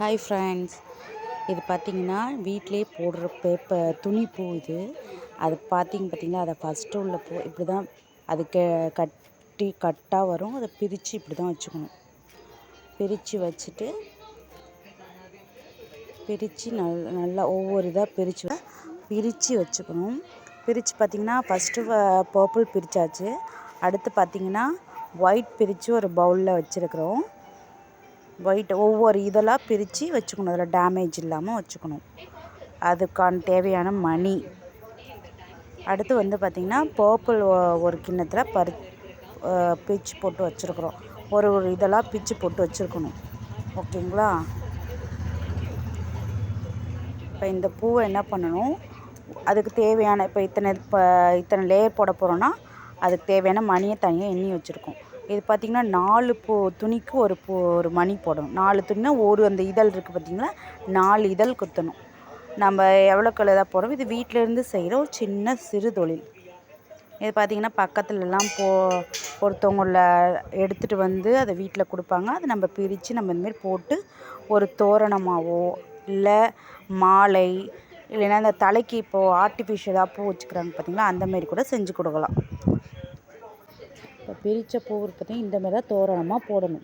Hi friends இது பார்த்தீங்கன்னா வீட்டிலே போடுற பேப்பர் துணி பூ இது. அது பார்த்திங்க பார்த்தீங்களா? அதை ஃபஸ்ட்டு உள்ள பூ இப்படி தான் அது க கட்டி கட்டாக வரும். அதை பிரித்து இப்படி தான் வச்சுக்கணும். பிரித்து வச்சுட்டு பிரித்து நல் நல்லா ஒவ்வொரு இதாக பிரித்து பிரித்து வச்சுக்கணும். பிரித்து பார்த்திங்கன்னா ஃபஸ்ட்டு பர்பிள் பிரித்தாச்சு அடுத்து பார்த்திங்கன்னா ஒயிட் பிரித்து ஒரு பவுலில் வச்சுருக்குறோம். ஒயிட் ஒவ்வொரு இதெல்லாம் பிரித்து வச்சுக்கணும். அதில் டேமேஜ் இல்லாமல் வச்சுக்கணும். அதுக்கான தேவையான மணி. அடுத்து வந்து பார்த்திங்கன்னா பர்பிள் ஒரு கிண்ணத்தில் பறி பிச்சு போட்டு வச்சுருக்குறோம். ஒரு ஒரு இதெல்லாம் பிச்சு போட்டு வச்சுருக்கணும். ஓகேங்களா? இப்போ இந்த பூவை என்ன பண்ணணும்? அதுக்கு தேவையான இப்போ இத்தனை இப்போ இத்தனை லேயர் போட போகிறோன்னா அதுக்கு தேவையான மணியை தனியாக எண்ணி வச்சுருக்கோம். இது பார்த்திங்கன்னா நாலு பூ துணிக்கு ஒரு பூ ஒரு மணி போடணும். நாலு துணினா ஒரு அந்த இதழ் இருக்குது பார்த்திங்களா நாலு இதழ் குத்தணும். நம்ம எவ்வளோக்கு எவ்வளோ போடுறோம் இது வீட்டிலேருந்து செய்கிற ஒரு சின்ன சிறு தொழில். இது பார்த்திங்கன்னா பக்கத்துலலாம் போ ஒருத்தவங்கள எடுத்துகிட்டு வந்து அதை வீட்டில் கொடுப்பாங்க. அதை நம்ம பிரித்து நம்ம இந்தமாரி போட்டு ஒரு தோரணமாகவோ இல்லை மாலை இல்லைன்னா இந்த தலைக்கு இப்போது ஆர்டிஃபிஷியலாக பூ வச்சுக்கிறாங்க பார்த்திங்களா அந்தமாரி கூட செஞ்சு கொடுக்கலாம். இப்போ பிரித்த பூ இந்த மாரி தான் தோரணமாக போடணும்.